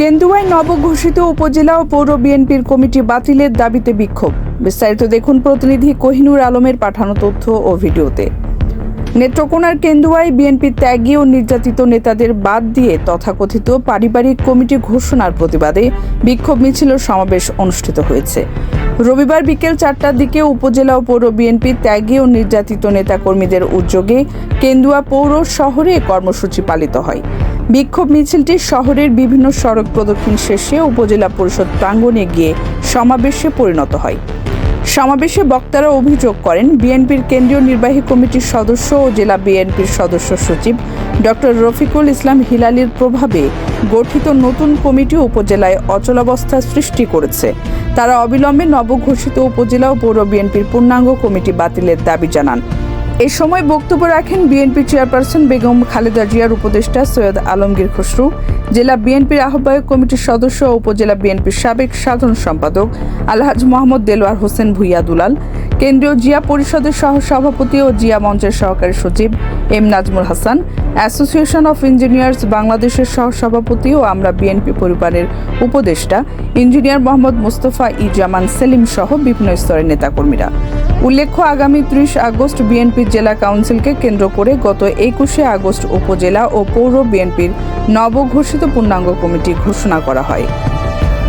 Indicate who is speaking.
Speaker 1: কেন্দুয়ায় নবঘোষিত উপজেলা ও পৌর বিএনপির কমিটি বাতিলের দাবিতে বিক্ষোভ। বিস্তারিত দেখুন প্রতিনিধি কোহিনুর আলমের পাঠানো তথ্য ও ভিডিওতে। নেত্রকোনার কেন্দুয়ায় বিএনপির ত্যাগী ও নির্যাতিত নেতাদের বাদ দিয়ে তথাকথিত পারিবারিক কমিটি ঘোষণার প্রতিবাদে বিক্ষোভ মিছিল সমাবেশ অনুষ্ঠিত হয়েছে। রবিবার বিকেল চারটার দিকে উপজেলা ও পৌর বিএনপির ত্যাগী ও নির্যাতিত নেতাকর্মীদের উদ্যোগে কেন্দুয়া পৌর শহরে কর্মসূচি পালিত হয়। বিক্ষোভ মিছিলটি শহরের বিভিন্ন সড়ক প্রদক্ষিণ শেষে উপজেলা পরিষদ প্রাঙ্গণে গিয়ে সমাবেশে পরিণত হয়। সমাবেশে বক্তারা অভিযোগ করেন, বিএনপির কেন্দ্রীয় নির্বাহী কমিটির সদস্য ও জেলা বিএনপির সদস্য সচিব ডক্টর রফিকুল ইসলাম হিলালির প্রভাবে গঠিত নতুন কমিটি উপজেলায় অচলাবস্থা সৃষ্টি করেছে। তারা অবিলম্বে নবঘোষিত উপজেলা ও পৌর বিএনপির পূর্ণাঙ্গ কমিটি বাতিলের দাবি জানান। এ সময় বক্তব্য রাখেন বিএনপি চেয়ারপারসন বেগম খালেদা জিয়ার উপদেষ্টা সৈয়দ আলমগীর খসরু, জেলা বিএনপির আহ্বায়ক কমিটির সদস্য ও উপজেলা বিএনপির সাবেক সাধারণ সম্পাদক আলহাজ মোহাম্মদ দেলোয়ার হোসেন ভুইয়া দুলাল, কেন্দ্রীয় জিয়া পরিষদের সহ সভাপতি ও জিয়া মঞ্চের সহকারী সচিব M Nazmul Hasan, association of engineers বাংলাদেশের সহ সভাপতি ও আমরা বিএনপি পরিবারের উপদেষ্টা ইঞ্জিনিয়ার মোহাম্মদ মুস্তফা ই জামান সেলিম সহ বিভিন্ন স্তরের নেতাকর্মীরা। উল্লেখ্য, আগামী ত্রিশ আগস্ট বিএনপির জেলা কাউন্সিলকে কেন্দ্র করে গত একুশে আগস্ট উপজেলা ও পৌর বিএনপির নবঘোষিত পূর্ণাঙ্গ কমিটি ঘোষণা করা হয়।